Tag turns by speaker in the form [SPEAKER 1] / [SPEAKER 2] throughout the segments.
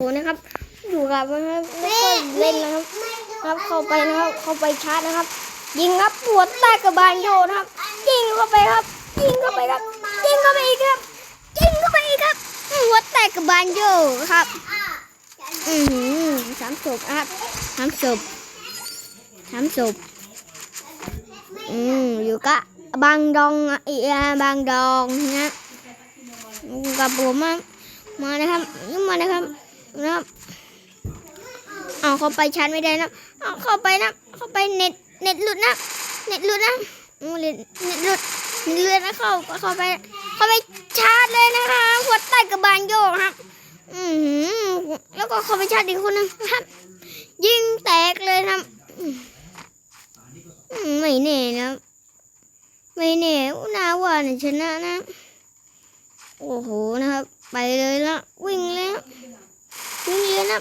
[SPEAKER 1] โอ้นะครับอยู่กับนะครับไม่ค่อยเล่นนะครับครับเข้าไปนะครับเข้าไปชาร์จนะครับ ยิงครับหัวแตกกับบานโยนะครับยิงเข้าไปครับยิงเข้าไปครับยิงเข้าไปอีกครับยิงเข้าไปอีกครับหัวแตกกับบานโยครับอือหือสามศพครับสามศพสามศพอืมอยู่กะบางดองอีอาบางดองนะอยู่กับผมมามานะครับยิ่งมานะครับ นะเอาเข้าไปชาร์จไม่ได้นะเอาเข้าไปนะ เข้าไปเน็ตเน็ตหลุดนะ เน็ตหลุดนะโอ้เน็ตเน็ตหลุดเน็ตหลุดนะเข้าเข้าไป เข้าไปชาร์จเลยนะคะหัวแตกกับบานโยกครับอือแล้วก็เข้าไปชาร์จอีกคนนึงครับ ยิงแตกเลยครับอืมอืมไม่แน่นะไม่แน่อุนาว่านชนะนะ โอ้โหนะครับ ไปเลยละวิ่งแล้ว วิ่งเลยนะ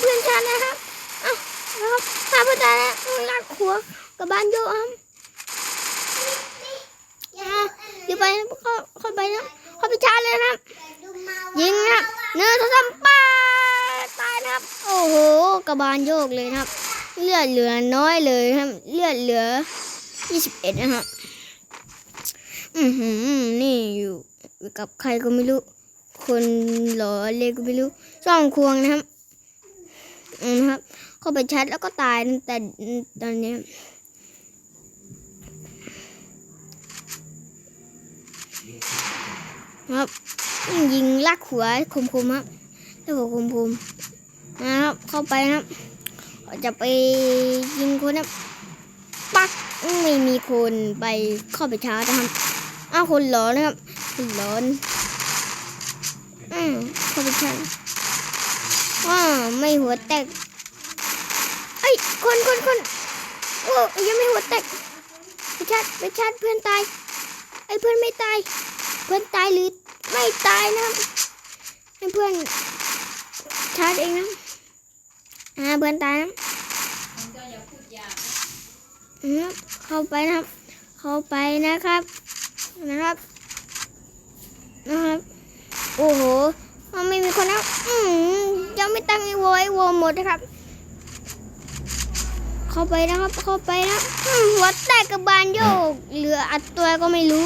[SPEAKER 1] เพื่อนชาตินะครับเอ้านะครับข้าพเจ้านะลากหัวกับบ้านโยครับอะเดี๋ยวไปเข้าเข้าไปนะเข้าไปชาเลยนะยิงนะเนื้อทศป้าตายนะครับ โอ้โหกระบาลโยกเลยนะครับ เลือดเหลือน้อยเลยครับ เลือดเหลือ21นะครับอือหือนี่อยู่กับใครก็ไม่รู้ คนหล่อเลยก็ไม่รู้ช่องควงนะครับนะครับ เข้าไปชัดแล้วก็ตายแต่ตอนนี้ครับยิงลักหัวคมคมครับล้วหัวคมคมนะครับ เข้าไปนะครับ จะไปยิงคนนะปักไม่มีคนไปเข้าไปชาร์จนะครับอ้าวคนหลอนนะครับคนหลอน เข้าไปชาร์จว้าไม่หัวแตกเอ้ยคนคนคนโอ้ยังไม่หัวแตกไปชาร์จไปชาร์จเพื่อนตายไอ้เพื่อนไม่ตาย เพื่อนตายหรือไม่ตายนะให้เพื่อนชาร์จเองนะอ่าเพื่อนตายนะเข้าไปนะครับ เข้าไปนะครับนะครับนะครับ โอ้โห มีคนแล้วอืมยังไม่ตั้งไอโวไอโวหมดนะครับ เข้าไปนะครับเข้าไปนะหัวแตกกระบาลโยกเหลืออัดตัวก็ไม่รู้